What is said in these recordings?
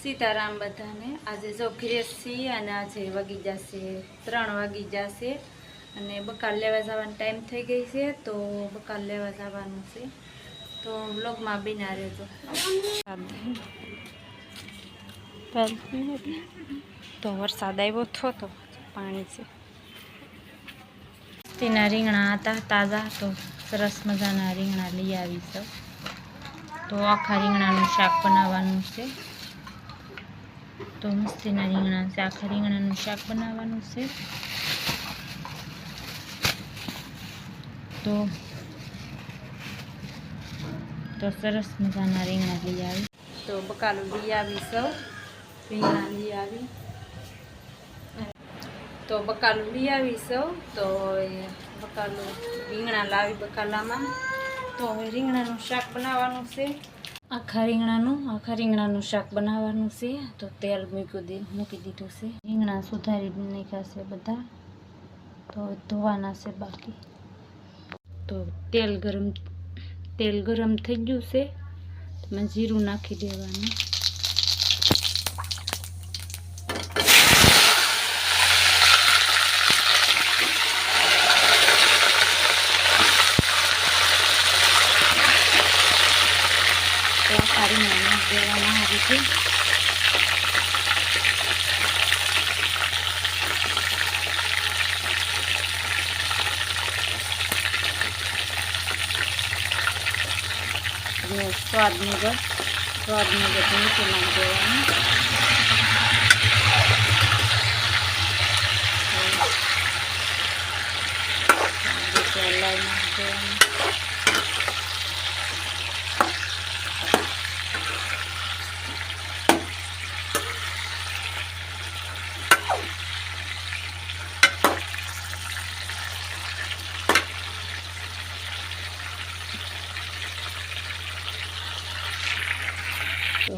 સીતારામ બધાને. આજે જો ઘરે છીએ અને આજે વાગી જશે, ત્રણ વાગી જશે અને બકાર લેવા જવાનો ટાઈમ થઈ ગઈ છે, તો બકાલ લેવા જવાનું છે. તો બ્લોગમાં બિના રહેજો. તો વરસાદ આવ્યો થતો પાણી છે. તેના રીંગણા હતા, તાજા, તો સરસ મજાના રીંગણા લઈ આવી છે. તો આખા રીંગણાનું શાક બનાવવાનું છે. તો મસ્તીના રીંગણા છે. આખા રીંગણાનું શાક બનાવવાનું છે. તો તો સરસ મજાના રીંગણા લઈ આવી. તો બકાલું લઈ આવી સૌ. રીંગણા લઈ આવી. તો બકાલું લઈ આવી સૌ. તો બકાલું રીંગણા લાવી બકાલામાં. તો હવે રીંગણાનું શાક બનાવવાનું છે. આખા રીંગણાનું આખા રીંગણાનું શાક બનાવવાનું છે. તો તેલ મૂક્યું મૂકી દીધું છે. રીંગણા સુધારી નાખ્યા છે બધા. તો ધોવાના છે બાકી. તો તેલ ગરમ તેલ ગરમ થઈ ગયું છે. જીરું નાખી દેવાનું તો આખા રીંગણા નાખી દેવાના આ રીતે અને સ્વાદ મુજબ સ્વાદ મુજબ મીઠું નાખી દેવાનું આ રીતે હલાવી નાખી દેવાનું તો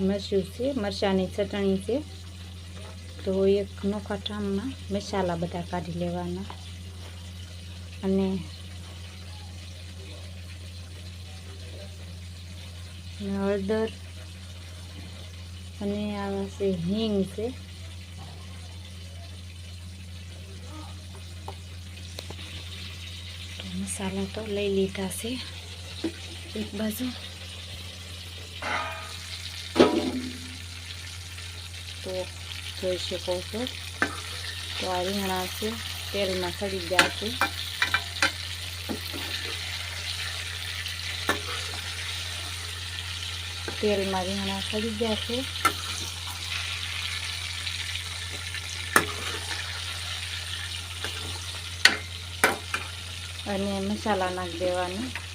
મરચું છે, મરચાંની ચટણી છે. તો એક નોખા ઠામમાં મસાલા બધા કાઢી લેવાના. અને હળદર અને આ છે, હિંગ છે. મસાલા તો લઈ લીધા છે. એક બાજુ. તો જોઈ શકો છો. તો આ રીંગણા છે, તેલમાં સડી ગયા છે. તેલમાં રીંગણા સડી ગયા છે. અને મસાલા નાખી દેવાના.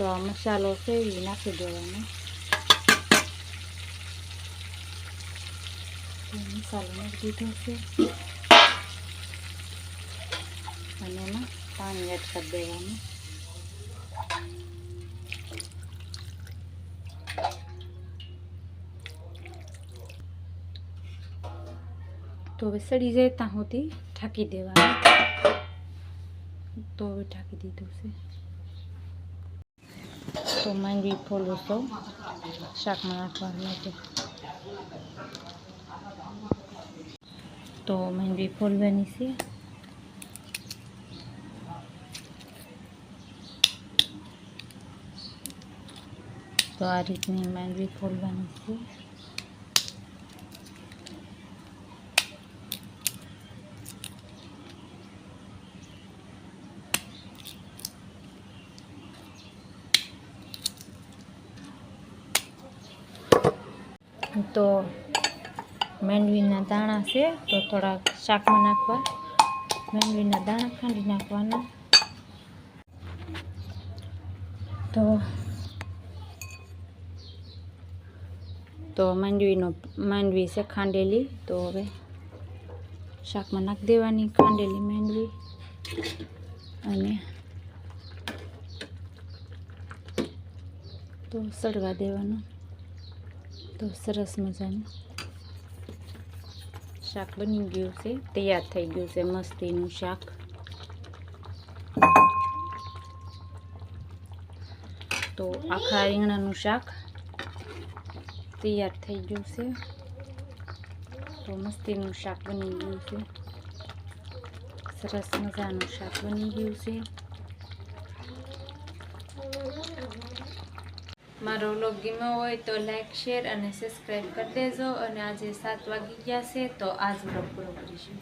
તો આ મસાલો એ નાખી દેવાનો. મસાલો નાખી દીધો છે. અને એમાં પાણી એડ કરી દેવાનું. તો હવે સડી જાય ત્યાં સુધી ઢાંકી દેવાનું. તો હવે ઢાંકી દીધું છે. તો માંડવી ફોલું સૌ. શાકમાં નાખવા માટે તો માંડવી ફોલવાની છે. તો આ રીતની માંડવી ફોલવાની છે. તો માંડવીના દાણા છે, તો થોડાક શાકમાં નાખવા. માંડવીના દાણા ખાંડી નાખવાના. તો તો માંડવીનો, માંડવી છે ખાંડેલી, તો હવે શાકમાં નાખી દેવાની ખાંડેલી માંડવી. અને તો સળવા દેવાનું. તો સરસ મજાનું. શાક બની ગયું છે, તૈયાર થઈ ગયું છે મસ્તીનું શાક. તો આખા રીંગણાનું શાક તૈયાર થઈ ગયું છે. તો મસ્તીનું શાક બની ગયું છે. સરસ મજાનું શાક બની ગયું છે. મારો વ્લોગ ગમ્યો હોય તો લાઈક શેર અને સબસ્ક્રાઈબ કરી દેજો અને આજે સાત વાગી ગયા છે તો આજ વ્લોગ પૂરો કરીશું.